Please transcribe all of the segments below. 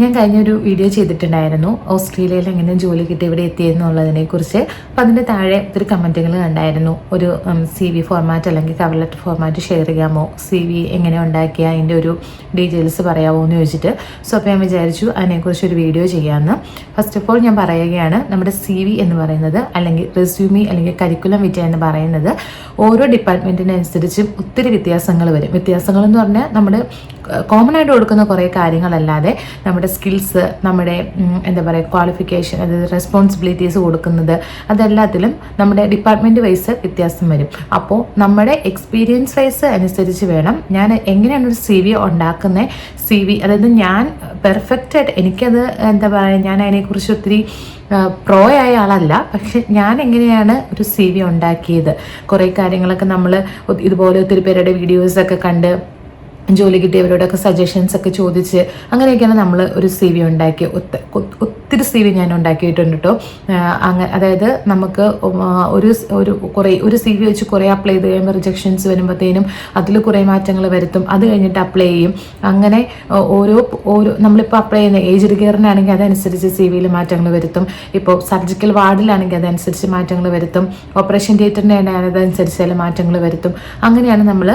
ഞാൻ കഴിഞ്ഞൊരു വീഡിയോ ചെയ്തിട്ടുണ്ടായിരുന്നു. ഓസ്ട്രേലിയയിൽ എങ്ങനെ ജോലി കിട്ടി ഇവിടെ എത്തിയെന്നുള്ളതിനെ കുറിച്ച്. അപ്പം അതിന്റെ താഴെ ഒത്തിരി കമന്റുകൾ കണ്ടായിരുന്നു. ഒരു സി വി ഫോർമാറ്റ് അല്ലെങ്കിൽ കവർ ലെറ്റർ ഫോർമാറ്റ് ഷെയർ ചെയ്യാമോ? സി വി എങ്ങനെ ഉണ്ടാക്കിയ? അതിന്റെ ഒരു ഡീറ്റെയിൽസ് പറയാമോ എന്ന് ചോദിച്ചിട്ട്. സോ അപ്പോൾ ഞാൻ വിചാരിച്ചു അതിനെക്കുറിച്ച് ഒരു വീഡിയോ ചെയ്യാമെന്ന് ഫസ്റ്റ് ഓഫ് ഓൾ ഞാൻ പറയുകയാണ് നമ്മുടെ സി വി എന്ന് പറയുന്നത് അല്ലെങ്കിൽ റെസ്യൂമി അല്ലെങ്കിൽ കരിക്കുലം വിറ്റ എന്ന് പറയുന്നത് ഓരോ ഡിപ്പാർട്ട്മെന്റിനനുസരിച്ചും ഒത്തിരി വ്യത്യാസങ്ങൾ വരും. വ്യത്യാസങ്ങൾ എന്ന് പറഞ്ഞാൽ നമ്മുടെ കോമൺ ആയിട്ട് കൊടുക്കുന്ന കുറേ കാര്യങ്ങളല്ലാതെ നമ്മുടെ സ്കിൽസ് നമ്മുടെ എന്താ പറയുക ക്വാളിഫിക്കേഷൻ അതായത് റെസ്പോൺസിബിലിറ്റീസ് കൊടുക്കുന്നത് അതെല്ലാത്തിലും നമ്മുടെ ഡിപ്പാർട്ട്മെന്റ് വൈസ് വ്യത്യാസം വരും. അപ്പോൾ നമ്മുടെ എക്സ്പീരിയൻസ് വൈസ് അനുസരിച്ച് വേണം ഞാൻ എങ്ങനെയാണ് ഒരു സി വി ഉണ്ടാക്കുന്നത് സി വി അതായത് ഞാൻ പെർഫെക്റ്റ് ആയിട്ട് എനിക്കത് എന്താ പറയുക ഞാൻ അതിനെക്കുറിച്ച് ഒത്തിരി പ്രോ ആയ ആളല്ല. പക്ഷെ ഞാൻ എങ്ങനെയാണ് ഒരു സി വി ഉണ്ടാക്കിയത്? കുറേ കാര്യങ്ങളൊക്കെ നമ്മൾ ഇതുപോലെ ഒത്തിരി പേരുടെ വീഡിയോസൊക്കെ കണ്ട് ജോലി കിട്ടിയവരോടൊക്കെ സജഷൻസ് ഒക്കെ ചോദിച്ച് അങ്ങനെയൊക്കെയാണ് നമ്മൾ ഒരു സി വി ഉണ്ടാക്കി ഒത്തിരി സി വി ഞാൻ ഉണ്ടാക്കിയിട്ടുണ്ട് കേട്ടോ അങ്ങനെ അതായത് നമുക്ക് ഒരു ഒരു കുറേ ഒരു സി വി വെച്ച് കുറേ അപ്ലൈ ചെയ്ത് കഴിയുമ്പോൾ റിജക്ഷൻസ് വരുമ്പോഴത്തേനും അതിൽ കുറേ മാറ്റങ്ങൾ വരുത്തും. അത് കഴിഞ്ഞിട്ട് അപ്ലൈ ചെയ്യും. അങ്ങനെ ഓരോ ഓരോ നമ്മളിപ്പോൾ അപ്ലൈ ചെയ്യുന്ന ഏജ്ഡ് കെയറിനാണെങ്കിൽ അതനുസരിച്ച് സി വിയിൽ മാറ്റങ്ങൾ വരുത്തും. ഇപ്പോൾ സർജിക്കൽ വാർഡിലാണെങ്കിൽ അതനുസരിച്ച് മാറ്റങ്ങൾ വരുത്തും. ഓപ്പറേഷൻ തിയേറ്ററിന്റെ അതനുസരിച്ച് ചില മാറ്റങ്ങൾ വരുത്തും. അങ്ങനെയാണ് നമ്മൾ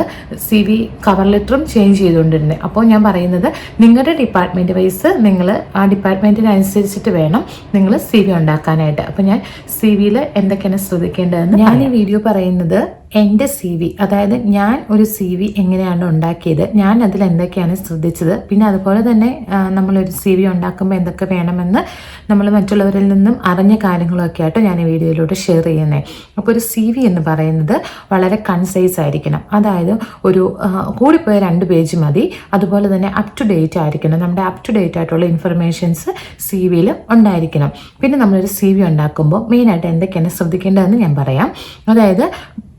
സി വി കവർ ലെറ്ററും ചെയ്തുകൊണ്ടിരുന്നത് അപ്പോൾ ഞാൻ പറയുന്നത് നിങ്ങളുടെ ഡിപ്പാർട്ട്മെന്റ് വൈസ് നിങ്ങൾ ആ ഡിപ്പാർട്ട്മെന്റിനനുസരിച്ചിട്ട് വേണം നിങ്ങൾ സി വി ഉണ്ടാക്കാനായിട്ട്. അപ്പോൾ ഞാൻ സി വിയിൽ എന്തൊക്കെയാണ് ശ്രദ്ധിക്കേണ്ടതെന്ന് ഞാൻ ഈ വീഡിയോ പറയുന്നത് എന്റെ സി വി അതായത് ഞാൻ ഒരു സി വി എങ്ങനെയാണ് ഉണ്ടാക്കിയത് ഞാൻ അതിൽ എന്തൊക്കെയാണ് ശ്രദ്ധിച്ചത് പിന്നെ അതുപോലെ തന്നെ നമ്മളൊരു സി വി ഉണ്ടാക്കുമ്പോൾ എന്തൊക്കെ വേണമെന്ന് നമ്മൾ മറ്റുള്ളവരിൽ നിന്നും അറിഞ്ഞ കാര്യങ്ങളൊക്കെ ആയിട്ട് ഞാൻ ഈ വീഡിയോയിലൂടെ ഷെയർ ചെയ്യുന്നത് അപ്പോൾ ഒരു സി വി എന്ന് പറയുന്നത് വളരെ കൺസൈസ് ആയിരിക്കണം. അതായത് ഒരു കൂടിപ്പോയ രണ്ട് പേജ് മതി. അതുപോലെ തന്നെ അപ് ടു ഡേറ്റ് ആയിരിക്കണം. നമ്മുടെ അപ് ടു ഡേറ്റ് ആയിട്ടുള്ള ഇൻഫർമേഷൻസ് സി വിയിൽ ഉണ്ടായിരിക്കണം. പിന്നെ നമ്മളൊരു സി വി ഉണ്ടാക്കുമ്പോൾ മെയിനായിട്ട് എന്തൊക്കെയാണ് ശ്രദ്ധിക്കേണ്ടതെന്ന് ഞാൻ പറയാം. അതായത്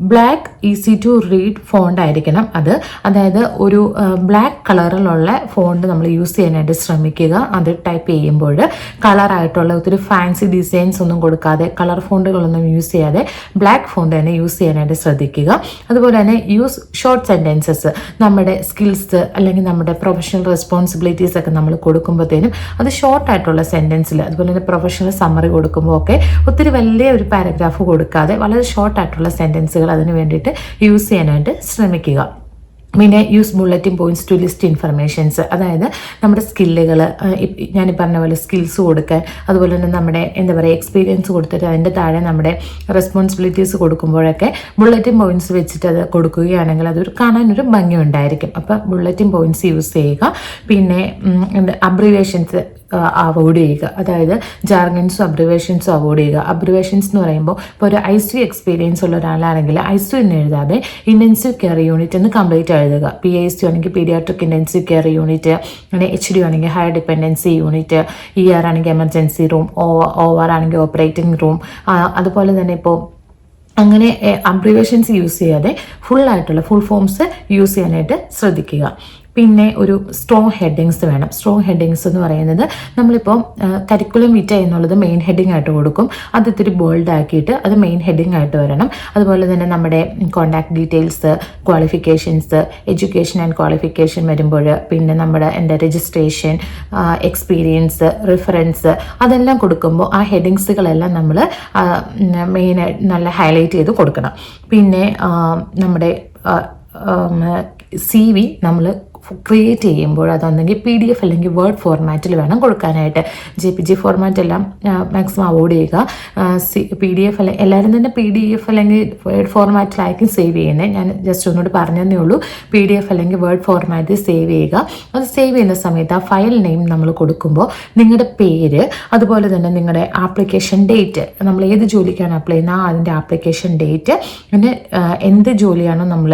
black easy to read font ആയിരിക്കണം അത്. അതായത് ഒരു ബ്ലാക്ക് കളറിലുള്ള ഫോണ്ട് നമ്മൾ യൂസ് ചെയ്യാനായിട്ട് ശ്രമിക്കുക. അത് ടൈപ്പ് ചെയ്യുമ്പോൾ കളറായിട്ടുള്ള ഒത്തിരി ഫാൻസി ഡിസൈൻസ് ഒന്നും കൊടുക്കാതെ കളർ ഫോണ്ടുകളൊന്നും യൂസ് ചെയ്യാതെ ബ്ലാക്ക് ഫോണ്ട് തന്നെ യൂസ് ചെയ്യാനായിട്ട് ശ്രദ്ധിക്കുക. അതുപോലെ തന്നെ യൂസ് ഷോർട്ട് സെന്റൻസസ് നമ്മുടെ സ്കിൽസ് അല്ലെങ്കിൽ നമ്മുടെ പ്രൊഫഷണൽ റെസ്പോൺസിബിലിറ്റീസ് ഒക്കെ നമ്മൾ കൊടുക്കുമ്പോഴത്തേനും അത് ഷോർട്ട് ആയിട്ടുള്ള സെന്റൻസിൽ അതുപോലെ തന്നെ പ്രൊഫഷണൽ സമ്മറി കൊടുക്കുമ്പോൾ ഒക്കെ ഒത്തിരി വലിയ ഒരു പാരഗ്രാഫ് കൊടുക്കാതെ വളരെ ഷോർട്ട് ആയിട്ടുള്ള സെന്റൻസുകൾ അതിന് വേണ്ടിയിട്ട് യൂസ് ചെയ്യാനായിട്ട് ശ്രമിക്കുക. പിന്നെ use bulletin points to list informations അതായത് നമ്മുടെ സ്കില്ലുകൾ ഞാൻ പറഞ്ഞ പോലെ സ്കിൽസ് കൊടുക്കാൻ അതുപോലെ തന്നെ നമ്മുടെ എന്താ പറയുക എക്സ്പീരിയൻസ് കൊടുത്തിട്ട് അതിന്റെ താഴെ നമ്മുടെ റെസ്പോൺസിബിലിറ്റീസ് കൊടുക്കുമ്പോഴൊക്കെ ബുള്ളറ്റിൻ പോയിന്റ്സ് വെച്ചിട്ട് അത് കൊടുക്കുകയാണെങ്കിൽ അതൊരു കാണാനൊരു ഭംഗി ഉണ്ടായിരിക്കും അപ്പം ബുള്ളറ്റിൻ പോയിന്റ്സ് യൂസ് ചെയ്യുക. പിന്നെ അബ്രിവേഷൻസ് അവോയ്ഡ് ചെയ്യുക. അതായത് ജാർഗൻസും അബ്രിവേഷൻസും അവോയ്ഡ് ചെയ്യുക. അബ്രിവേഷൻസ് എന്ന് പറയുമ്പോൾ ഇപ്പോൾ ഒരു ഐ സി എക്സ്പീരിയൻസ് ഉള്ള ഒരാളാണെങ്കിൽ ഐ സി എന്ന് എഴുതാതെ ഇന്റൻസീവ് കെയർ യൂണിറ്റ് എന്ന് കംപ്ലീറ്റ് എഴുതുക. പി ഐ സി ആണെങ്കിൽ പീഡിയാട്രിക് ഇന്റൻസീവ് കെയർ യൂണിറ്റ് അങ്ങനെ എച്ച് ഡി ആണെങ്കിൽ higher dependency unit E R ആണെങ്കിൽ എമർജൻസി റൂം ഒ ആർ ആണെങ്കിൽ ഓപ്പറേറ്റിംഗ് റൂം അതുപോലെ തന്നെ ഇപ്പോൾ അങ്ങനെ അബ്രിവേഷൻസ് യൂസ് ചെയ്യാതെ ഫുൾ ആയിട്ടുള്ള ഫുൾ ഫോംസ് യൂസ് ചെയ്യാനായിട്ട് ശ്രദ്ധിക്കുക. പിന്നെ ഒരു സ്ട്രോങ് ഹെഡിങ്സ് വേണം. സ്ട്രോങ് ഹെഡിങ്സ് എന്ന് പറയുന്നത് നമ്മളിപ്പോൾ കരിക്കുലം വിറ്റ എന്നുള്ളത് മെയിൻ ഹെഡിങ് ആയിട്ട് കൊടുക്കും. അത് ഇത്തിരി ബോൾഡ് ആക്കിയിട്ട് അത് മെയിൻ ഹെഡിങ് ആയിട്ട് വരണം. അതുപോലെ തന്നെ നമ്മുടെ contact details qualifications education and qualification വരുമ്പോൾ പിന്നെ നമ്മുടെ എന്റെ രജിസ്ട്രേഷൻ എക്സ്പീരിയൻസ് റിഫറൻസ് അതെല്ലാം കൊടുക്കുമ്പോൾ ആ ഹെഡിങ്സുകളെല്ലാം നമ്മൾ മെയിനായിട്ട് നല്ല ഹൈലൈറ്റ് ചെയ്ത് കൊടുക്കണം. പിന്നെ നമ്മുടെ സി വി നമ്മൾ ക്രിയേറ്റ് ചെയ്യുമ്പോൾ അതൊന്നെങ്കിൽ പി ഡി എഫ് അല്ലെങ്കിൽ വേർഡ് ഫോർമാറ്റിൽ വേണം കൊടുക്കാനായിട്ട്. ജെ പി ജി ഫോർമാറ്റ് എല്ലാം മാക്സിമം അവോയ്ഡ് ചെയ്യുക. സി പി ഡി എഫ് അല്ലെങ്കിൽ എല്ലാവരും തന്നെ പി ഡി എഫ് അല്ലെങ്കിൽ വേർഡ് ഫോർമാറ്റിലായിരിക്കും സേവ് ചെയ്യുന്നത് ഞാൻ ജസ്റ്റ് ഒന്നുകൂടി പറഞ്ഞതേ ഉള്ളൂ. പി ഡി എഫ് അല്ലെങ്കിൽ വേർഡ് ഫോർമാറ്റിൽ സേവ് ചെയ്യുക. അത് സേവ് ചെയ്യുന്ന സമയത്ത് ആ ഫയൽ നെയിം നമ്മൾ കൊടുക്കുമ്പോൾ നിങ്ങളുടെ പേര് അതുപോലെ തന്നെ നിങ്ങളുടെ ആപ്ലിക്കേഷൻ ഡേറ്റ് നമ്മൾ ഏത് ജോലിക്കാണ് അപ്ലൈ ചെയ്യുന്നത് ആ അതിന്റെ ആപ്ലിക്കേഷൻ ഡേറ്റ് പിന്നെ എന്ത് ജോലിയാണോ നമ്മൾ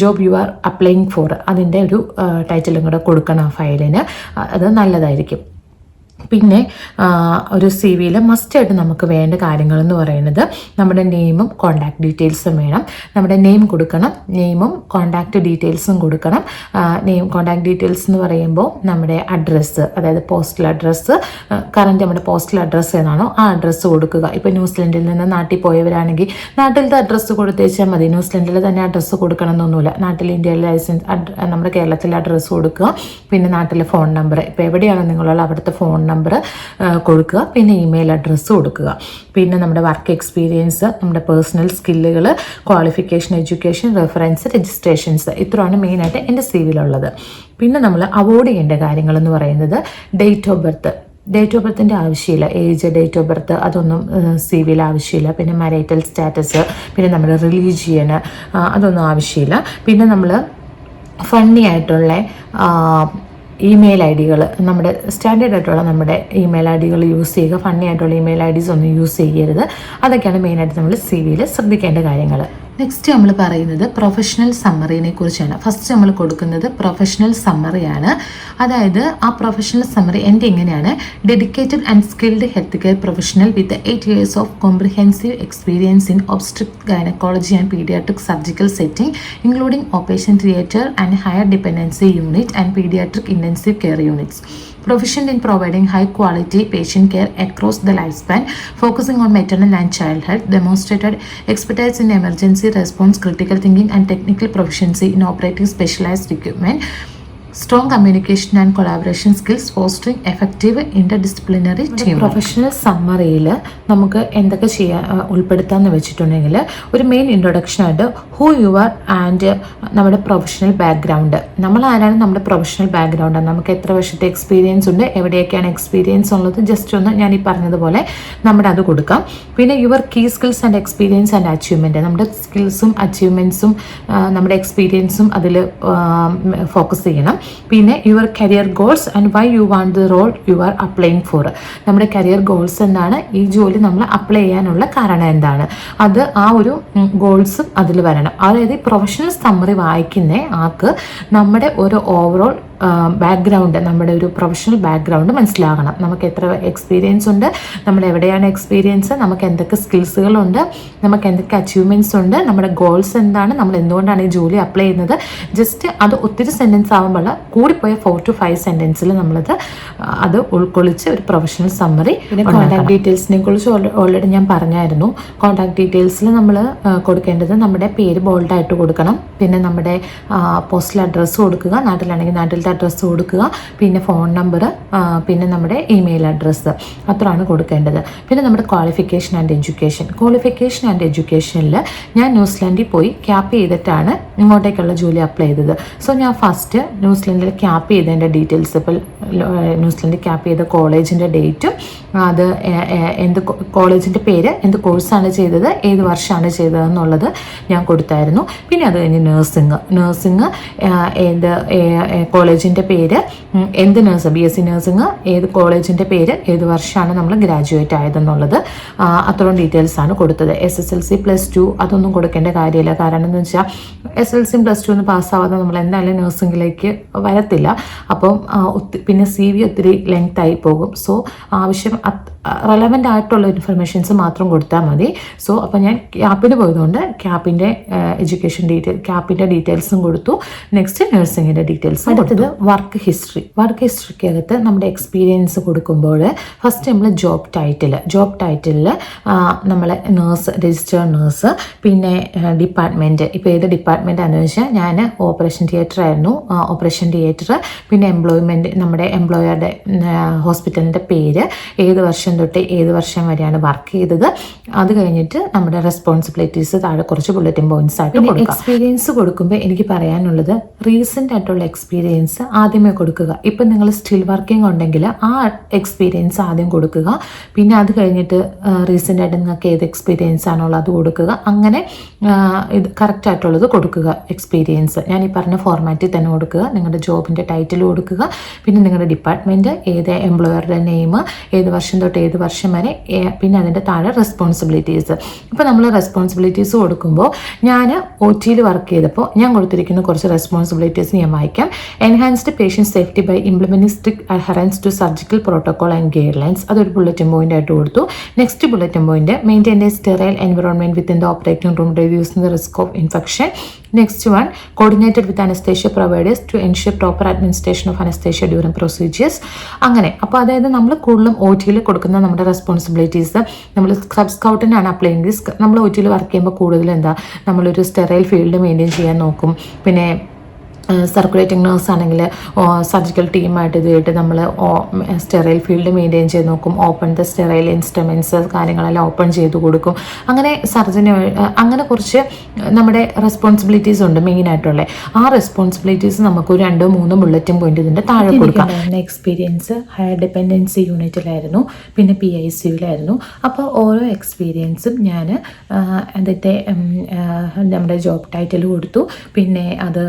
job you are applying for അതിന്റെ ഒരു ടൈറ്റിലും കൂടെ കൊടുക്കണം ആ ഫയലിന് അത് നല്ലതായിരിക്കും. പിന്നെ ഒരു സി വിയിൽ മസ്റ്റായിട്ട് നമുക്ക് വേണ്ട കാര്യങ്ങൾ എന്ന് പറയുന്നത് നമ്മുടെ നെയിമും കോൺടാക്ട് ഡീറ്റെയിൽസും വേണം. നമ്മുടെ നെയിം കൊടുക്കണം നെയിമും കോൺടാക്ട് ഡീറ്റെയിൽസും കൊടുക്കണം. നെയിം കോൺടാക്ട് ഡീറ്റെയിൽസ് എന്ന് പറയുമ്പോൾ നമ്മുടെ അഡ്രസ്സ് അതായത് പോസ്റ്റൽ അഡ്രസ്സ് കറന്റ് നമ്മുടെ പോസ്റ്റൽ അഡ്രസ്സ് ഏതാണോ ആ അഡ്രസ്സ് കൊടുക്കുക. ഇപ്പോൾ ന്യൂസിലൻഡിൽ നിന്ന് നാട്ടിൽ പോയവരാണെങ്കിൽ നാട്ടിലത്തെ അഡ്രസ്സ് കൊടുത്തേച്ചാൽ മതി. ന്യൂസിലൻഡിൽ തന്നെ അഡ്രസ്സ് കൊടുക്കണം എന്നൊന്നുമില്ല നാട്ടിൽ ഇന്ത്യയിലെ ലൈസൻസ് നമ്മുടെ കേരളത്തിലെ അഡ്രസ്സ് കൊടുക്കുക. പിന്നെ നാട്ടിലെ ഫോൺ നമ്പർ ഇപ്പോൾ എവിടെയാണ് നിങ്ങളുള്ള അവിടുത്തെ ഫോൺ നമ്പർ കൊടുക്കുക. പിന്നെ ഇമെയിൽ അഡ്രസ്സ് കൊടുക്കുക. പിന്നെ നമ്മുടെ വർക്ക് എക്സ്പീരിയൻസ് നമ്മുടെ പേഴ്സണൽ സ്കില്ലുകൾ ക്വാളിഫിക്കേഷൻ എഡ്യൂക്കേഷൻ റെഫറൻസ് രജിസ്ട്രേഷൻസ് ഇത്രയാണ് മെയിനായിട്ട് എന്റെ സി വിയിലുള്ളത് പിന്നെ നമ്മൾ അവോയ്ഡ് ചെയ്യേണ്ട കാര്യങ്ങൾ എന്ന് പറയുന്നത് date of birth date of ബർത്തിന്റെ ആവശ്യമില്ല. ഏജ് ഡേറ്റ് ഓഫ് ബർത്ത് അതൊന്നും സി വിയിൽ ആവശ്യമില്ല. പിന്നെ മരൈറ്റൽ സ്റ്റാറ്റസ് പിന്നെ നമ്മുടെ റിലീജിയന് അതൊന്നും ആവശ്യമില്ല. പിന്നെ നമ്മൾ ഫണ്ണി ആയിട്ടുള്ള ഇമെയിൽ ഐ ഡികൾ നമ്മുടെ സ്റ്റാൻഡേർഡ് ആയിട്ടുള്ള നമ്മുടെ ഇമെയിൽ ഐ ഡികൾ യൂസ് ചെയ്യുക ഫണ്ണി ആയിട്ടുള്ള ഇമെയിൽ ഐ ഒന്നും യൂസ് ചെയ്യരുത്. അതൊക്കെയാണ് മെയിനായിട്ട് നമ്മൾ സി വിയിൽ ശ്രദ്ധിക്കേണ്ട കാര്യങ്ങൾ. നെക്സ്റ്റ് നമ്മൾ പറയുന്നത് പ്രൊഫഷണൽ സമ്മറിനെ കുറിച്ചാണ്. ഫസ്റ്റ് നമ്മൾ കൊടുക്കുന്നത് പ്രൊഫഷണൽ സമ്മറിയാണ് അതായത് ആ പ്രൊഫഷണൽ സമ്മറി എന്റെ എങ്ങനെയാണ്? Dedicated and skilled health care professional with eight years of comprehensive experience in obstetric gynaecology and paediatric surgical setting including operation theatre and higher dependency unit and paediatric intensive care units proficient in providing high quality patient care across the lifespan, focusing on maternal and child health, demonstrated expertise in emergency response, critical thinking, and technical proficiency in operating specialized equipment. Strong and collaboration skills posting effective inter disciplinary team professional സമ്മറിയിൽ നമുക്ക് എന്തൊക്കെ ചെയ്യാൻ ഉൾപ്പെടുത്താമെന്ന് വെച്ചിട്ടുണ്ടെങ്കിൽ ഒരു main ഇൻട്രൊഡക്ഷനായിട്ട് who you are and നമ്മുടെ professional background നമ്മൾ ആരാണ് നമ്മുടെ പ്രൊഫഷണൽ ബാക്ക്ഗ്രൗണ്ട് നമുക്ക് എത്ര വർഷത്തെ എക്സ്പീരിയൻസ് ഉണ്ട് എവിടെയൊക്കെയാണ് എക്സ്പീരിയൻസ് ഉള്ളത്? ജസ്റ്റ് ഒന്ന് ഞാൻ ഈ പറഞ്ഞതുപോലെ നമ്മുടെ അത് കൊടുക്കാം. പിന്നെ your key skills and experience and achievement നമ്മുടെ സ്കിൽസും അച്ചീവ്മെന്റ്സും നമ്മുടെ എക്സ്പീരിയൻസും അതിൽ ഫോക്കസ് ചെയ്യണം. പിന്നെ your career goals and why you want the role you are applying for നമ്മുടെ കരിയർ ഗോൾസ് എന്താണ് ഈ ജോലി നമ്മൾ അപ്ലൈ ചെയ്യാനുള്ള കാരണം എന്താണ്? അത് ആ ഒരു ഗോൾസും അതിൽ വരണം. അതായത് പ്രൊഫഷണൽ സമ്മറി വായിക്കുന്ന ആൾക്ക് നമ്മുടെ ഒരു ഓവറോൾ ബാക്ക്ഗ്രൗണ്ട് നമ്മുടെ ഒരു പ്രൊഫഷണൽ ബാക്ക്ഗ്രൗണ്ട് മനസ്സിലാകണം. നമുക്ക് എത്ര എക്സ്പീരിയൻസ് ഉണ്ട് നമ്മൾ എവിടെയാണ് എക്സ്പീരിയൻസ് നമുക്ക് എന്തൊക്കെ സ്കിൽസുകളുണ്ട് നമുക്ക് എന്തൊക്കെ അച്ചീവ്മെന്റ്സ് ഉണ്ട് നമ്മുടെ ഗോൾസ് എന്താണ് നമ്മൾ എന്തുകൊണ്ടാണ് ഈ ജോലി അപ്ലൈ ചെയ്യുന്നത്. ജസ്റ്റ് അത് ഒത്തിരി സെന്റൻസ് ആകുമ്പോൾ കൂടിപ്പോയ ഫോർ ടു ഫൈവ് സെന്റൻസിൽ നമ്മളത് അത് ഉൾക്കൊള്ളിച്ച് ഒരു പ്രൊഫഷണൽ സമ്മറി പിന്നെ കോൺടാക്ട് ഡീറ്റെയിൽസിനെ കുറിച്ച് ഓൾറെഡി ഞാൻ പറഞ്ഞായിരുന്നു. കോൺടാക്ട് ഡീറ്റെയിൽസിൽ നമ്മൾ കൊടുക്കേണ്ടത് നമ്മുടെ പേര് ബോൾഡായിട്ട് കൊടുക്കണം. പിന്നെ നമ്മുടെ പോസ്റ്റൽ അഡ്രസ്സ് കൊടുക്കുക. നാട്ടിലാണെങ്കിൽ നാട്ടിലത്തെ അഡ്രസ്സ് കൊടുക്കുക പിന്നെ ഫോൺ നമ്പർ പിന്നെ നമ്മുടെ ഇമെയിൽ അഡ്രസ്സ് അത്രയാണ് കൊടുക്കേണ്ടത്. പിന്നെ നമ്മുടെ qualification and education qualification and എഡ്യൂക്കേഷനിൽ ഞാൻ ന്യൂസിലൻഡിൽ പോയി ക്യാപ്പ് ചെയ്തിട്ടാണ് ഇങ്ങോട്ടേക്കുള്ള ജോലി അപ്ലൈ ചെയ്തത്. സോ ഞാൻ ഫസ്റ്റ് ന്യൂസിലൻഡിൽ ക്യാപ്പ് ചെയ്തതിന്റെ ഡീറ്റെയിൽസ് ഇപ്പോൾ ന്യൂസിലൻഡിൽ ക്യാപ്പ് ചെയ്ത കോളേജിന്റെ ഡേറ്റും അത് എന്ത് കോളേജിന്റെ പേര് എന്ത് കോഴ്സാണ് ചെയ്തത് ഏത് വർഷമാണ് ചെയ്തതെന്നുള്ളത് ഞാൻ കൊടുത്തായിരുന്നു. പിന്നെ അത് കഴിഞ്ഞ് നേഴ്സിംഗ്. നേഴ്സിംഗ് ഏത് കോളേജിന്റെ പേര് എന്ത് nurse B S C nursing ഏത് കോളേജിന്റെ പേര് ഏത് വർഷമാണ് നമ്മൾ ഗ്രാജുവേറ്റ് ആയതെന്നുള്ളത് അത്രയും ഡീറ്റെയിൽസ് ആണ് കൊടുത്തത്. S S L C plus two അതൊന്നും കൊടുക്കേണ്ട കാര്യമില്ല. കാരണം എന്ന് വെച്ചാൽ എസ് എൽ സിയും പ്ലസ് ടു ഒന്ന് പാസ്സാവാതെ നമ്മൾ എന്തായാലും നഴ്സിംഗിലേക്ക് വരത്തില്ല. അപ്പം പിന്നെ സി വി ഒത്തിരി ലെങ്ത് ആയി പോകും. സോ ആവശ്യം റെലവന്റ് ആയിട്ടുള്ള ഇൻഫർമേഷൻസ് മാത്രം കൊടുത്താൽ മതി. സോ അപ്പോൾ ഞാൻ ക്യാപ്പിന് പോയതുകൊണ്ട് ക്യാപ്പിന്റെ എഡ്യൂക്കേഷൻ ഡീറ്റെയിൽ ക്യാപ്പിന്റെ ഡീറ്റെയിൽസും കൊടുത്തു. നെക്സ്റ്റ് നഴ്സിംഗിന്റെ ഡീറ്റെയിൽസ് അടുത്തത് വർക്ക് ഹിസ്റ്ററി വർക്ക് ഹിസ്റ്ററിക്കകത്ത് നമ്മുടെ എക്സ്പീരിയൻസ് കൊടുക്കുമ്പോൾ ഫസ്റ്റ് നമ്മൾ ജോബ് ടൈറ്റിൽ ജോബ് ടൈറ്റിലിൽ നമ്മൾ നേഴ്സ് രജിസ്റ്റേഡ് നേഴ്സ് പിന്നെ ഡിപ്പാർട്ട്മെന്റ് ഇപ്പോൾ ഏത് ഡിപ്പാർട്ട്മെന്റാണെന്ന് വെച്ചാൽ ഞാൻ ഓപ്പറേഷൻ തിയേറ്റർ ആയിരുന്നു. ഓപ്പറേഷൻ തിയേറ്റർ പിന്നെ എംപ്ലോയ്മെന്റ് നമ്മുടെ എംപ്ലോയറുടെ ഹോസ്പിറ്റലിന്റെ പേര്. ഏത് വർഷം തൊട്ട് ഏത് വർഷം വരെയാണ് വർക്ക് ചെയ്തത്. അത് കഴിഞ്ഞിട്ട് നമ്മുടെ റെസ്പോൺസിബിലിറ്റീസ് താഴെ കുറച്ച് ബുള്ളറ്റിൻ പോയിന്റ്സ് ആയിട്ട് കൊടുക്കുക എക്സ്പീരിയൻസ് കൊടുക്കുമ്പോൾ എനിക്ക് പറയാനുള്ളത് റീസെന്റ് ആയിട്ടുള്ള എക്സ്പീരിയൻസ് ആദ്യമേ കൊടുക്കുക. ഇപ്പം നിങ്ങൾ സ്റ്റിൽ വർക്കിംഗ് ഉണ്ടെങ്കിൽ ആ എക്സ്പീരിയൻസ് ആദ്യം കൊടുക്കുക. പിന്നെ അത് കഴിഞ്ഞിട്ട് റീസെന്റ് ആയിട്ട് നിങ്ങൾക്ക് ഏത് എക്സ്പീരിയൻസ് ആണുള്ളത് അത് കൊടുക്കുക. അങ്ങനെ ഇത് കറക്റ്റ് ആയിട്ടുള്ളത് കൊടുക്കുക എക്സ്പീരിയൻസ് ഞാൻ ഈ പറഞ്ഞ ഫോർമാറ്റിൽ തന്നെ കൊടുക്കുക. നിങ്ങളുടെ ജോബിന്റെ ടൈറ്റിൽ കൊടുക്കുക. പിന്നെ നിങ്ങളുടെ ഡിപ്പാർട്ട്മെന്റ് ഏത് എംപ്ലോയറുടെ നെയിം ഏത് വർഷം വർഷം തൊട്ട് ഏത് വർഷം വരെ പിന്നെ അതിന്റെ താഴെ റെസ്പോൺസിബിലിറ്റീസ് ഇപ്പോൾ നമ്മൾ റെസ്പോൺസിബിലിറ്റീസ് കൊടുക്കുമ്പോൾ ഞാൻ ഒ ടിയിൽ വർക്ക് ചെയ്തപ്പോൾ ഞാൻ കൊടുത്തിരിക്കുന്ന കുറച്ച് റെസ്പോൺസിബിലിറ്റീസ് ഞാൻ വായിക്കാം. Enhanced patient safety by implementing strict adherence to surgical protocol and guidelines അതൊരു ബുള്ളറ്റിൻ പോയിന്റ് ആയിട്ട് കൊടുത്തു. Next bulletin point maintain a sterile environment within the operating room reducing the risk of infection next one coordinated with anaesthesia providers to ensure proper administration of anaesthesia during procedures അങ്ങനെ അപ്പോൾ അതായത് നമ്മൾ കൂടുതലും O ടിയിൽ കൊടുക്കുന്ന നമ്മുടെ responsibilities നമ്മൾ sub സ്കൗട്ടിനാണ് apply ചെയ്യുന്നത് നമ്മൾ ഒ വർക്ക് ചെയ്യുമ്പോൾ കൂടുതൽ എന്താ നമ്മളൊരു സ്റ്റെറൈൽ ഫീൽഡ് മെയിന്റെയിൻ ചെയ്യാൻ നോക്കും. പിന്നെ സർക്കുലേറ്റിംഗ് നേഴ്സ് ആണെങ്കിൽ സർജിക്കൽ ടീമായിട്ട് ഇതുമായിട്ട് നമ്മൾ സ്റ്റെറൈൽ ഫീൽഡ് മെയിന്റെയിൻ ചെയ്ത് നോക്കും. ഓപ്പൺ ദ സ്റ്റെറൈൽ ഇൻസ്ട്രുമെന്റ്സ് കാര്യങ്ങളെല്ലാം ഓപ്പൺ ചെയ്ത് കൊടുക്കും. അങ്ങനെ സർജന് അങ്ങനെ കുറച്ച് നമ്മുടെ റെസ്പോൺസിബിലിറ്റീസ് ഉണ്ട് മെയിനായിട്ടുള്ള ആ റെസ്പോൺസിബിലിറ്റീസ് നമുക്ക് ഒരു രണ്ടോ മൂന്നോ ബുള്ളറ്റും പോയിന്റ് ഇതിന്റെ താഴെ കൊടുക്കാം. എക്സ്പീരിയൻസ് ഹയർ ഡിപ്പെൻഡൻസി യൂണിറ്റിലായിരുന്നു പിന്നെ പി ഐ സിയിലായിരുന്നു അപ്പോൾ ഓരോ എക്സ്പീരിയൻസും ഞാൻ അതിന്റെ നമ്മുടെ ജോബ് ടൈറ്റിൽ കൊടുത്തു. പിന്നെ അത്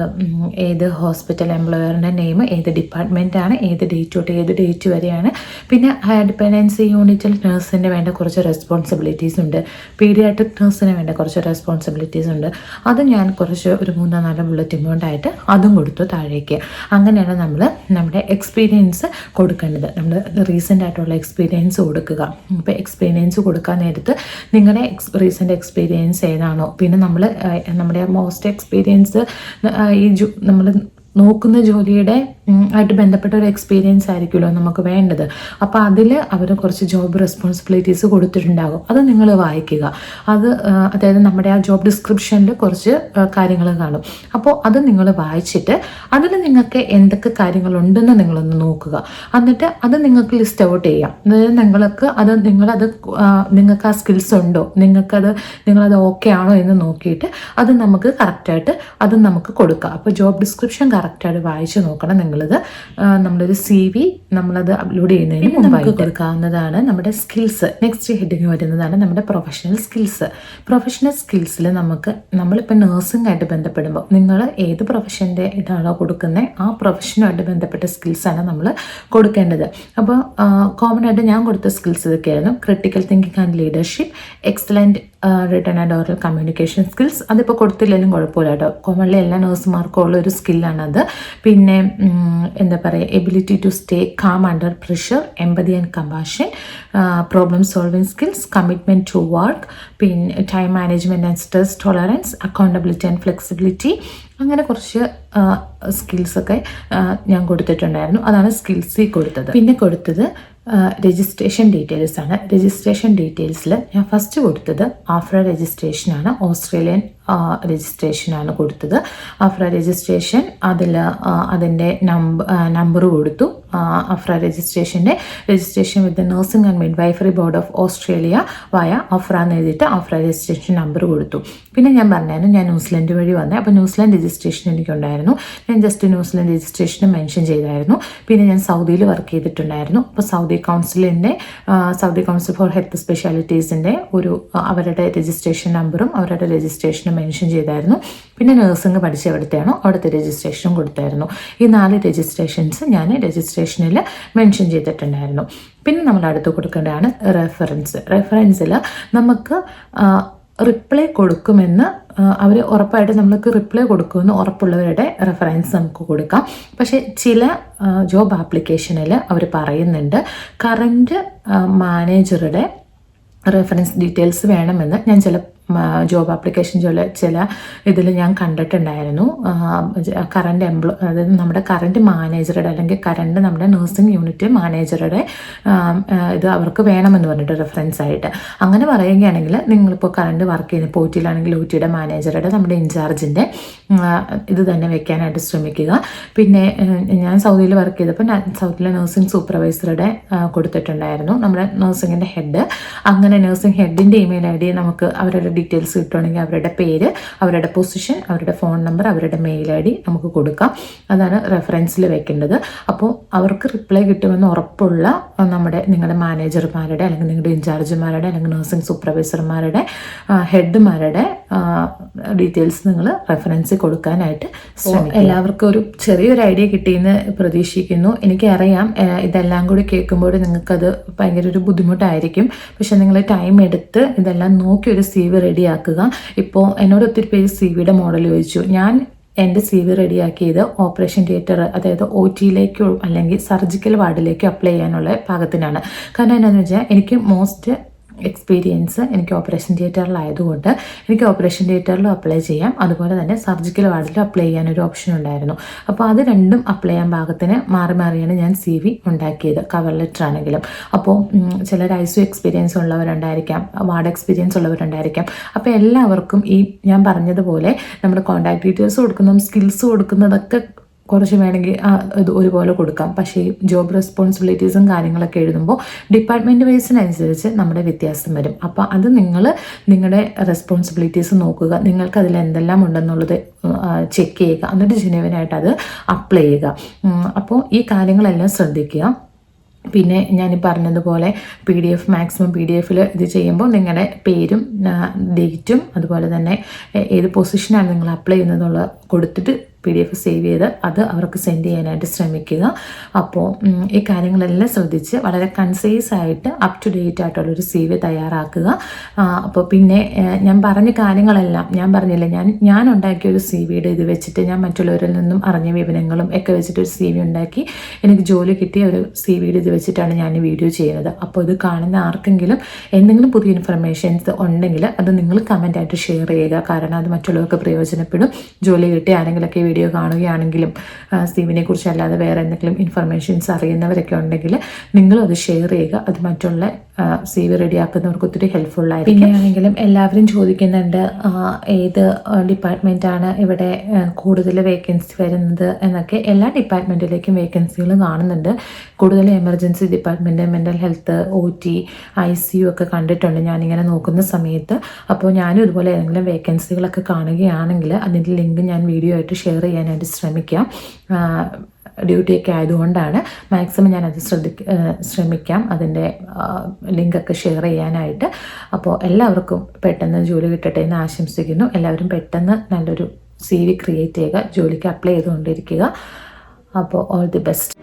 ഏത് ഹോസ്പിറ്റൽ എംപ്ലോയറിന്റെ നെയിം ഏത് ഡിപ്പാർട്ട്മെന്റാണ് ഏത് ഡേറ്റ് തൊട്ട് ഏത് ഡേറ്റ് വരെയാണ്. പിന്നെ ഹയർ ഡിപ്പെൻഡൻസി യൂണിറ്റിൽ നഴ്സിന് വേണ്ട കുറച്ച് റെസ്പോൺസിബിലിറ്റീസ് ഉണ്ട്. പീഡിയാട്രിക് നഴ്സിന് വേണ്ട കുറച്ച് റെസ്പോൺസിബിലിറ്റീസ് ഉണ്ട്. അത് ഞാൻ കുറച്ച് ഒരു മൂന്നോ നാലോ ബുള്ളറ്റ് കൊണ്ടായിട്ട് അതും കൊടുത്തു താഴേക്ക്. അങ്ങനെയാണ് നമ്മൾ നമ്മുടെ എക്സ്പീരിയൻസ് കൊടുക്കേണ്ടത്. നമ്മൾ റീസെന്റ് ആയിട്ടുള്ള എക്സ്പീരിയൻസ് കൊടുക്കുക. അപ്പോൾ എക്സ്പീരിയൻസ് കൊടുക്കാൻ നേരത്ത് നിങ്ങളുടെ എക്സ് റീസെന്റ് എക്സ്പീരിയൻസ് ഏതാണോ? പിന്നെ നമ്മൾ നമ്മുടെ മോസ്റ്റ് എക്സ്പീരിയൻസ് ഈ നമ്മൾ നോക്കുന്ന ജോലിയുടെ ആയിട്ട് ബന്ധപ്പെട്ട ഒരു എക്സ്പീരിയൻസ് ആയിരിക്കുമല്ലോ നമുക്ക് വേണ്ടത്. അപ്പോൾ അതിൽ അവർ കുറച്ച് ജോബ് റെസ്പോൺസിബിലിറ്റീസ് കൊടുത്തിട്ടുണ്ടാകും. അത് നിങ്ങൾ വായിക്കുക. അത് അതായത് നമ്മുടെ ആ ജോബ് ഡിസ്ക്രിപ്ഷനിൽ കുറച്ച് കാര്യങ്ങൾ കാണും. അപ്പോൾ അത് നിങ്ങൾ വായിച്ചിട്ട് അതിൽ നിങ്ങൾക്ക് എന്തൊക്കെ കാര്യങ്ങളുണ്ടെന്ന് നിങ്ങളൊന്ന് നോക്കുക. എന്നിട്ട് അത് നിങ്ങൾക്ക് ലിസ്റ്റ് ഔട്ട് ചെയ്യാം. അതായത് നിങ്ങൾക്ക് അത് നിങ്ങളത് നിങ്ങൾക്ക് ആ സ്കിൽസ് ഉണ്ടോ? നിങ്ങൾക്കത് നിങ്ങളത് ഓക്കെ ആണോ എന്ന് നോക്കിയിട്ട് അത് നമുക്ക് കറക്റ്റായിട്ട് അത് നമുക്ക് കൊടുക്കാം. അപ്പോൾ ജോബ് ഡിസ്ക്രിപ്ഷൻ കറക്റ്റായിട്ട് വായിച്ചു നോക്കണം. നിങ്ങളിത് നമ്മളൊരു സി വി നമ്മളത് അപ്ലോഡ് ചെയ്യുന്നതിന് മുമ്പായി കൊടുക്കാവുന്നതാണ് നമ്മുടെ സ്കിൽസ് നെക്സ്റ്റ് ഹെഡിങ് വരുന്നതാണ് നമ്മുടെ പ്രൊഫഷണൽ സ്കിൽസ് പ്രൊഫഷണൽ സ്കിൽസിൽ നമുക്ക് നമ്മളിപ്പോൾ നേഴ്സിംഗ് ആയിട്ട് ബന്ധപ്പെടുമ്പോൾ നിങ്ങൾ ഏത് പ്രൊഫഷന്റെ ഇതാണോ കൊടുക്കുന്നത് ആ പ്രൊഫഷനുമായിട്ട് ബന്ധപ്പെട്ട സ്കിൽസാണ് നമ്മൾ കൊടുക്കേണ്ടത്. അപ്പോൾ കോമൺ ആയിട്ട് ഞാൻ കൊടുത്ത സ്കിൽസ് ഇതൊക്കെയായിരുന്നു. Critical thinking and leadership excellent written and oral communication skills അതിപ്പോൾ കൊടുത്തില്ലെങ്കിലും കുഴപ്പമില്ല കേട്ടോ. കോമൺലി എല്ലാ നേഴ്സുമാർക്കും ഉള്ള ഒരു സ്കില്ലാണത് പിന്നെ എന്താ പറയുക ability to stay calm under pressure empathy and compassion problem solving skills commitment to work പിന്നെ time management and stress tolerance accountability and flexibility അങ്ങനെ കുറച്ച് സ്കിൽസൊക്കെ ഞാൻ കൊടുത്തിട്ടുണ്ടായിരുന്നു. അതാണ് സ്കിൽസിൽ കൊടുത്തത്. പിന്നെ കൊടുത്തത് രജിസ്ട്രേഷൻ ഡീറ്റെയിൽസ് ആണ്. രജിസ്ട്രേഷൻ ഡീറ്റെയിൽസിൽ ഞാൻ ഫസ്റ്റ് കൊടുത്തത് ആഫ്ര രജിസ്ട്രേഷനാണ് ഓസ്ട്രേലിയൻ രജിസ്ട്രേഷനാണ് കൊടുത്തത്. അഫ്ര രജിസ്ട്രേഷൻ അതിൽ അതിന്റെ നമ്പർ നമ്പർ കൊടുത്തു. AHPRA രജിസ്ട്രേഷന്റെ registration with the nursing and midwifery board of Australia via AHPRA എന്ന് എഴുതിയിട്ട് അഫ്ര രജിസ്ട്രേഷൻ നമ്പർ കൊടുത്തു. പിന്നെ ഞാൻ പറഞ്ഞായിരുന്നു ഞാൻ ന്യൂസിലൻഡ് വഴി വന്നേ. അപ്പോൾ ന്യൂസിലൻഡ് രജിസ്ട്രേഷൻ എനിക്കുണ്ടായിരുന്നു. ഞാൻ ജസ്റ്റ് ന്യൂസിലൻഡ് രജിസ്ട്രേഷൻ മെൻഷൻ ചെയ്തായിരുന്നു. പിന്നെ ഞാൻ സൗദിയിൽ വർക്ക് ചെയ്തിട്ടുണ്ടായിരുന്നു. അപ്പോൾ സൗദി കൗൺസിലിന്റെ സൗദി കൗൺസിൽ ഫോർ ഹെൽത്ത് സ്പെഷ്യാലിറ്റീസിന്റെ ഒരു അവരുടെ രജിസ്ട്രേഷൻ നമ്പറും അവരുടെ രജിസ്ട്രേഷനും മെൻഷൻ ചെയ്തായിരുന്നു. പിന്നെ നഴ്സിംഗ് പഠിച്ച എവിടുത്തെയാണോ അവിടുത്തെ രജിസ്ട്രേഷനും കൊടുത്തായിരുന്നു. ഈ നാല് രജിസ്ട്രേഷൻസ് ഞാൻ രജിസ്ട്രേഷനിൽ മെൻഷൻ ചെയ്തിട്ടുണ്ടായിരുന്നു. പിന്നെ നമ്മൾ അടുത്ത് കൊടുക്കേണ്ടതാണ് റെഫറൻസ് റെഫറൻസിൽ നമുക്ക് റിപ്ലൈ കൊടുക്കുമെന്ന് അവർ ഉറപ്പായിട്ട് നമ്മൾക്ക് റിപ്ലൈ കൊടുക്കുമെന്ന് ഉറപ്പുള്ളവരുടെ റെഫറൻസ് നമുക്ക് കൊടുക്കാം. പക്ഷേ ചില ജോബ് ആപ്ലിക്കേഷനിൽ അവർ പറയുന്നുണ്ട് കറന്റ് മാനേജറുടെ റെഫറൻസ് ഡീറ്റെയിൽസ് വേണമെന്ന്. ഞാൻ ചില ജോബ് ആപ്ലിക്കേഷൻ ചില ചില ഇതിൽ ഞാൻ കണ്ടിട്ടുണ്ടായിരുന്നു. കറണ്ട് എംപ്ലോ അതായത് നമ്മുടെ കറണ്ട് മാനേജറുടെ അല്ലെങ്കിൽ കറണ്ട് നമ്മുടെ നഴ്സിംഗ് യൂണിറ്റ് മാനേജറുടെ ഇത് അവർക്ക് വേണമെന്ന് പറഞ്ഞിട്ട് റെഫറൻസ് ആയിട്ട്. അങ്ങനെ പറയുകയാണെങ്കിൽ നിങ്ങളിപ്പോൾ കറണ്ട് വർക്ക് ചെയ്യുന്ന പോറ്റിയിലാണെങ്കിൽ ഊറ്റിയുടെ മാനേജറുടെ നമ്മുടെ ഇൻചാർജിന്റെ ഇത് തന്നെ വെക്കാനായിട്ട് ശ്രമിക്കുക. പിന്നെ ഞാൻ സൗദിയിൽ വർക്ക് ചെയ്തപ്പോൾ സൗദിയിലെ നഴ്സിംഗ് സൂപ്പർവൈസറുടെ കൊടുത്തിട്ടുണ്ടായിരുന്നു. നമ്മുടെ നഴ്സിംഗിന്റെ ഹെഡ് അങ്ങനെ നഴ്സിംഗ് ഹെഡിന്റെ ഇമെയിൽ ഐ ഡി നമുക്ക് അവരുടെ ഡീറ്റെയിൽസ് കിട്ടുകയാണെങ്കിൽ അവരുടെ പേര് അവരുടെ പൊസിഷൻ അവരുടെ ഫോൺ നമ്പർ അവരുടെ മെയിൽ ഐ ഡി നമുക്ക് കൊടുക്കാം. അതാണ് റെഫറൻസിൽ വെക്കേണ്ടത്. അപ്പോൾ അവർക്ക് റിപ്ലൈ കിട്ടുമെന്ന് ഉറപ്പുള്ള നമ്മുടെ നിങ്ങളുടെ മാനേജർമാരുടെ അല്ലെങ്കിൽ നിങ്ങളുടെ ഇൻചാർജ്മാരുടെ അല്ലെങ്കിൽ നഴ്സിംഗ് സൂപ്പർവൈസർമാരുടെ ഹെഡ്മാരുടെ ഡീറ്റെയിൽസ് നിങ്ങൾ റെഫറൻസ് കൊടുക്കാനായിട്ട് എല്ലാവർക്കും ഒരു ചെറിയൊരു ഐഡിയ കിട്ടിയെന്ന് പ്രതീക്ഷിക്കുന്നു. എനിക്കറിയാം ഇതെല്ലാം കൂടി കേൾക്കുമ്പോൾ നിങ്ങൾക്കത് ഭയങ്കര ഒരു ബുദ്ധിമുട്ടായിരിക്കും. പക്ഷെ നിങ്ങൾ ടൈം എടുത്ത് ഇതെല്ലാം നോക്കി ഒരു സി വി റെഡിയാക്കുക. ഇപ്പോൾ എന്നോട് ഒത്തിരി പേര് സി വിയുടെ മോഡൽ ചോദിച്ചു. ഞാൻ എന്റെ സി വി റെഡിയാക്കിയത് ഓപ്പറേഷൻ തിയേറ്റർ അതായത് ഒ ടിയിലേക്കോ അല്ലെങ്കിൽ സർജിക്കൽ വാർഡിലേക്കോ അപ്ലൈ ചെയ്യാനുള്ള പാകത്തിനാണ് കാരണം എന്താണെന്ന് വെച്ചാൽ എനിക്ക് മോസ്റ്റ് എക്സ്പീരിയൻസ് എനിക്ക് ഓപ്പറേഷൻ തിയേറ്ററിലായതുകൊണ്ട് എനിക്ക് ഓപ്പറേഷൻ തിയേറ്ററിലും അപ്ലൈ ചെയ്യാം. അതുപോലെ തന്നെ സർജിക്കൽ വാർഡിലും അപ്ലൈ ചെയ്യാൻ ഒരു ഓപ്ഷൻ ഉണ്ടായിരുന്നു. അപ്പോൾ അത് രണ്ടും അപ്ലൈ ചെയ്യാൻ ഭാഗത്തിന് മാറി മാറിയാണ് ഞാൻ സി വി ഉണ്ടാക്കിയത് കവർ ലെറ്റർ ആണെങ്കിലും. അപ്പോൾ ചിലർ ചിലർ ഐസു എക്സ്പീരിയൻസ് ഉള്ളവരുണ്ടായിരിക്കാം വാർഡ് എക്സ്പീരിയൻസ് ഉള്ളവരുണ്ടായിരിക്കാം. അപ്പോൾ എല്ലാവർക്കും ഈ ഞാൻ പറഞ്ഞതുപോലെ നമ്മുടെ കോൺടാക്ട് ഡീറ്റെയിൽസ് കൊടുക്കുന്നതും സ്കിൽസ് കൊടുക്കുന്നതൊക്കെ കുറച്ച് വേണമെങ്കിൽ ഇത് ഒരുപോലെ കൊടുക്കാം. പക്ഷേ ജോബ് റെസ്പോൺസിബിലിറ്റീസും കാര്യങ്ങളൊക്കെ എഴുതുമ്പോൾ ഡിപ്പാർട്ട്മെന്റ് വൈസിനനുസരിച്ച് നമ്മുടെ വ്യത്യാസം വരും. അപ്പോൾ അത് നിങ്ങൾ നിങ്ങളുടെ റെസ്പോൺസിബിലിറ്റീസ് നോക്കുക. നിങ്ങൾക്ക് അതിൽ എന്തെല്ലാം ഉണ്ടെന്നുള്ളത് ചെക്ക് ചെയ്യുക. എന്നിട്ട് ജനുവനായിട്ട് അത് അപ്ലൈ ചെയ്യുക. അപ്പോൾ ഈ കാര്യങ്ങളെല്ലാം ശ്രദ്ധിക്കുക. പിന്നെ ഞാൻ പറഞ്ഞതുപോലെ P D F maximum P D എഫിൽ ഇത് ചെയ്യുമ്പോൾ നിങ്ങളുടെ പേരും ഡേറ്റും അതുപോലെ തന്നെ ഏത് പൊസിഷനാണ് നിങ്ങൾ അപ്ലൈ ചെയ്യുന്നതെന്നുള്ള കൊടുത്തിട്ട് പി ഡി എഫ് സേവ് ചെയ്ത് അത് അവർക്ക് സെൻഡ് ചെയ്യാനായിട്ട് ശ്രമിക്കുക. അപ്പോൾ ഈ കാര്യങ്ങളെല്ലാം ശ്രദ്ധിച്ച് വളരെ കൺസൈസ് ആയിട്ട് അപ് ടു ഡേറ്റ് ആയിട്ടുള്ളൊരു സി വി തയ്യാറാക്കുക. അപ്പോൾ പിന്നെ ഞാൻ പറഞ്ഞ കാര്യങ്ങളെല്ലാം ഞാൻ പറഞ്ഞില്ല ഞാൻ ഞാൻ ഉണ്ടാക്കിയ ഒരു സി വിയുടെ ഇത് വെച്ചിട്ട് ഞാൻ മറ്റുള്ളവരിൽ നിന്നും അറിഞ്ഞ വിവരങ്ങളും ഒക്കെ വെച്ചിട്ട് ഒരു സി വി ഉണ്ടാക്കി എനിക്ക് ജോലി കിട്ടിയ ഒരു സി വിയുടെ ഇത് വെച്ചിട്ടാണ് ഞാൻ വീഡിയോ ചെയ്യുന്നത്. അപ്പോൾ ഇത് കാണുന്ന ആർക്കെങ്കിലും എന്തെങ്കിലും പുതിയ ഇൻഫർമേഷൻസ് ഉണ്ടെങ്കിൽ അത് നിങ്ങൾ കമന്റായിട്ട് ഷെയർ ചെയ്യുക. കാരണം അത് മറ്റുള്ളവർക്ക് പ്രയോജനപ്പെടും. ജോലി കിട്ടിയ ആരെങ്കിലൊക്കെ വീഡിയോ കാണുകയാണെങ്കിലും സ്റ്റീവിനെ കുറിച്ച് അല്ലാതെ വേറെ എന്തെങ്കിലും ഇൻഫർമേഷൻസ് അറിയുന്നവരൊക്കെ ഉണ്ടെങ്കിൽ നിങ്ങളും അത് ഷെയർ ചെയ്യുക. അത് മറ്റുള്ള സി വി റെഡിയാക്കുന്നവർക്ക് ഒത്തിരി ഹെൽപ്ഫുൾ ആയിരിക്കും. പിന്നെയാണെങ്കിലും എല്ലാവരും ചോദിക്കുന്നുണ്ട് ഏത് ഡിപ്പാർട്ട്മെന്റാണ് ഇവിടെ കൂടുതൽ വേക്കൻസി വരുന്നത് എന്നൊക്കെ. എല്ലാ ഡിപ്പാർട്ട്മെന്റിലേക്കും വേക്കൻസികൾ കാണുന്നുണ്ട്. കൂടുതൽ emergency department mental health O T I C U ഒക്കെ കണ്ടിട്ടുണ്ട് ഞാനിങ്ങനെ നോക്കുന്ന സമയത്ത്. അപ്പോൾ ഞാനും ഇതുപോലെ ഏതെങ്കിലും വേക്കൻസികളൊക്കെ കാണുകയാണെങ്കിൽ അതിന്റെ ലിങ്ക് ഞാൻ വീഡിയോ ആയിട്ട് ഷെയർ ചെയ്യാനായിട്ട് ശ്രമിക്കാം. ഡ്യൂട്ടിയൊക്കെ ആയതുകൊണ്ടാണ് മാക്സിമം ഞാനത് ശ്രദ്ധിക്ക ശ്രമിക്കാം. അതിന്റെ ലിങ്കൊക്കെ ഷെയർ ചെയ്യാനായിട്ട്. അപ്പോൾ എല്ലാവർക്കും പെട്ടെന്ന് ജോലി കിട്ടട്ടെ എന്ന് ആശംസിക്കുന്നു. എല്ലാവരും പെട്ടെന്ന് നല്ലൊരു സി വി ക്രിയേറ്റ് ചെയ്യുക ജോലിക്ക് അപ്ലൈ ചെയ്തുകൊണ്ടിരിക്കുക. അപ്പോൾ ഓൾ ദി ബെസ്റ്റ്